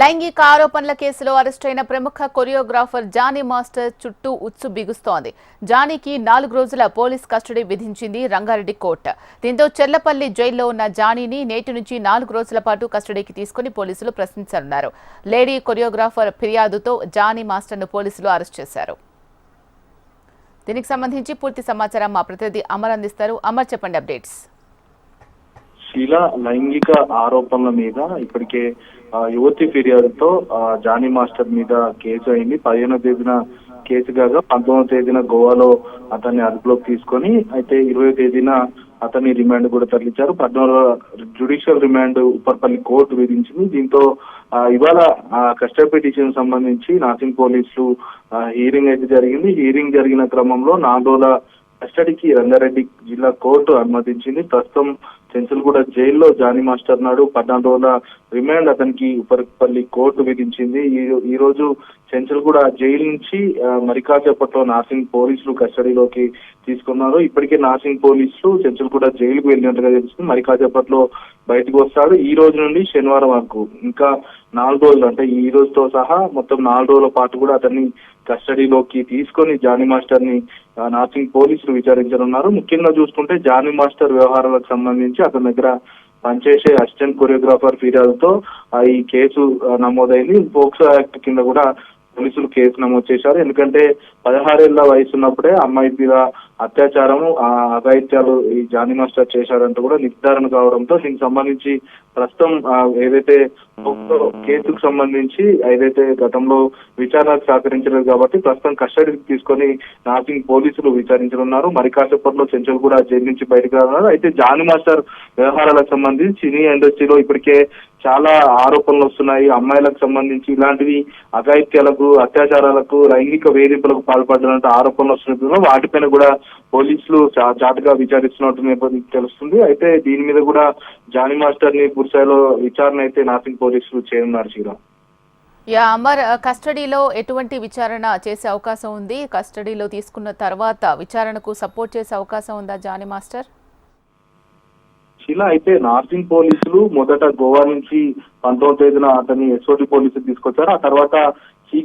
లైంగిక ఆరోపణల కేసులో అరెస్టైన ప్రముఖ కొరియోగ్రాఫర్ జానీ మాస్టర్ చుట్టూ ఉత్సు బిగుస్తోంది. జానీకి నాలుగు రోజుల పోలీస్ కస్టడీ విధించింది రంగారెడ్డి కోర్టు. దీంతో చెర్లపల్లి జైల్లో ఉన్న జానీని నేటి నుంచి నాలుగు రోజుల పాటు కస్టడీకి తీసుకుని పోలీసులు ప్రశ్నించనున్నారు. లేడీ కొరియోగ్రాఫర్ ఫిర్యాదుతో జానీ మాస్టర్ను పోలీసులు అరెస్ట్ చేశారు. దీనికి సంబంధించి పూర్తి సమాచారం మా ప్రతినిధి అమర్ అందిస్తారు. అమర్ చెప్పండి అప్డేట్స్. శీల లైంగిక ఆరోపణల మీద ఇప్పటికే యువతి ఫిర్యాదుతో జానీ మాస్టర్ మీద కేసు అయింది. పదిహేనో తేదీన కేసు కాగా పంతొమ్మిదో తేదీన గోవాలో అతన్ని అదుపులోకి తీసుకొని అయితే ఇరవై తేదీన అతన్ని రిమాండ్ కూడా తరలించారు. పద్నాలుగు జ్యుడిషియల్ రిమాండ్ ఉప్పర్పల్లి కోర్టు విధించింది. దీంతో ఇవాళ కస్టడీ పిటిషన్ సంబంధించి నాసింగ్ పోలీసులు హీరింగ్ అయితే జరిగింది. హీరింగ్ జరిగిన క్రమంలో నాలుగు రోజుల కస్టడీకి రంగారెడ్డి జిల్లా కోర్టు అనుమతించింది. ప్రస్తుతం చెంచులగూడ జైల్లో జానీ మాస్టర్ నాడు. పద్నాలుగు రోజుల రిమాండ్ అతనికి ఉపరిపల్లి కోర్టు విధించింది. ఈ రోజు చెంచులగూడ జైలు నుంచి మరికాచేపట్లో మరికాసేపట్లో నార్సింగ్ పోలీసులు కస్టడీలోకి తీసుకున్నారు. ఇప్పటికే నార్సింగ్ పోలీసులు చెంచులగూడ జైలుకు వెళ్ళినట్టుగా తెలుస్తుంది. మరికాసేపట్లో బయటకు వస్తాడు ఈ రోజు నుండి శనివారం వరకు. ఇంకా నాలుగు రోజులు అంటే ఈ రోజుతో సహా మొత్తం నాలుగు రోజుల పాటు కూడా అతన్ని కస్టడీలోకి తీసుకొని జానీ మాస్టర్ని నార్సింగ్ పోలీసులు విచారించనున్నారు. ముఖ్యంగా చూసుకుంటే జానీ మాస్టర్ వ్యవహారాలకు సంబంధించి అతని దగ్గర పనిచేసే అసిస్టెంట్ కొరియోగ్రాఫర్ ఫిర్యాదుతో ఆ, ఈ కేసు నమోదైంది. పోక్సో యాక్ట్ కింద కూడా పోలీసులు కేసు నమోదు చేశారు. ఎందుకంటే పదహారేళ్ళ వయసు ఉన్నప్పుడే అమ్మాయి మీద అత్యాచారము ఆ అఘాయిత్యాలు ఈ జానీ మాస్టర్ చేశారంటూ కూడా నిర్ధారణ కావడంతో దీనికి సంబంధించి ప్రస్తుతం ఏదైతే కేసుకు సంబంధించి ఏదైతే గతంలో విచారణకు సహకరించలేదు కాబట్టి ప్రస్తుతం కస్టడీకి తీసుకొని నార్సింగ్ పోలీసులు విచారించనున్నారు. మరి కాసేపట్లో చెంచల్ కూడా జైలు నుంచి బయటకు రానున్నారు. అయితే జానీ మాస్టర్ వ్యవహారాలకు సంబంధించి సినీ ఇండస్ట్రీలో ఇప్పటికే చాలా ఆరోపణలు వస్తున్నాయి. అమ్మాయిలకు సంబంధించి ఇలాంటివి అఘాయిత్యాలకు అత్యాచారాలకు లైంగిక వేధింపులకు పాల్పడినట్టు ఆరోపణలు వస్తున్నప్పుడు వాటిపైన కూడా పోలీసులు చాటుగా విచారిస్తున్నట్టు తెలుస్తుంది. అయితే దీని మీద కూడా జానీ మాస్టర్ని పూర్తిస్థాయిలో విచారణ అయితే నాసింగ్ పోలీసులు చేయనున్నారు శ్రీరామ్ యా అమర్ కస్టడీలో ఎటువంటి విచారణ చేసే అవకాశం ఉంది? కస్టడీలో తీసుకున్న తర్వాత విచారణకు సపోర్ట్ చేసే అవకాశం ఉందా జానీ మాస్టర్? శిల అయితే నార్సింగ్ పోలీసులు మొదట గోవా నుంచి పంతొమ్మిది తేదీన అతన్ని ఎస్ఓటి పోలీసులు తీసుకొచ్చారు. ఆ తర్వాత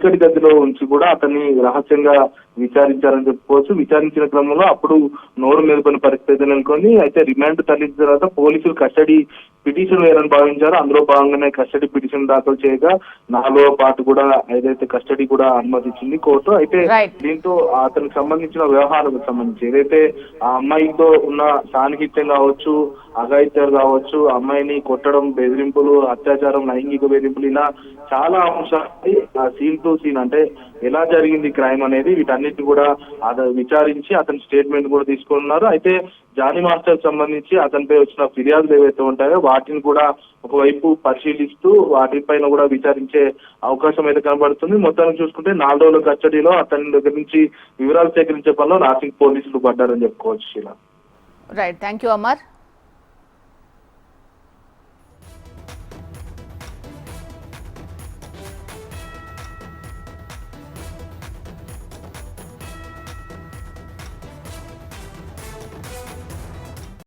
చీకటి గదిలో ఉంచి కూడా అతన్ని రహస్యంగా విచారించారని చెప్పుకోవచ్చు. విచారించిన క్రమంలో అప్పుడు నోరు మెరుపుని పరిస్థితి నెలకొని అయితే రిమాండ్ తరలించిన తర్వాత పోలీసులు కస్టడీ పిటిషన్ వేయాలని భావించారు. అందులో భాగంగానే కస్టడీ పిటిషన్ దాఖలు చేయగా నాలుగో పాటు కూడా ఏదైతే కస్టడీ కూడా అనుమతించింది కోర్టు. అయితే. దీంతో అతనికి సంబంధించిన వ్యవహారాలకు సంబంధించి ఏదైతే ఆ అమ్మాయితో ఉన్న సాన్నిహిత్యం కావచ్చు అఘాయిత్యాలు కావచ్చు అమ్మాయిని కొట్టడం బెదిరింపులు అత్యాచారం లైంగిక వేధింపులు ఇలా చాలా అంశాలు ఆ సీన్ టు సీన్ అంటే ఎలా జరిగింది క్రైమ్ అనేది వీటన్నిటిని కూడా విచారించి అతని స్టేట్మెంట్ కూడా తీసుకున్నారు. అయితే జానీ మాస్టర్ సంబంధించి అతనిపై వచ్చిన ఫిర్యాదులు ఏవైతే ఉంటాయో వాటిని కూడా ఒకవైపు పరిశీలిస్తూ వాటిపైన కూడా విచారించే అవకాశం అయితే కనబడుతుంది. మొత్తానికి చూసుకుంటే నాలుగు రోజుల కస్టడీలో అతని దగ్గర నుంచి వివరాలు సేకరించే పనిలో నాసిక్ పోలీసులు పడ్డారని చెప్పుకోవచ్చు Sheela. Right thank you Amar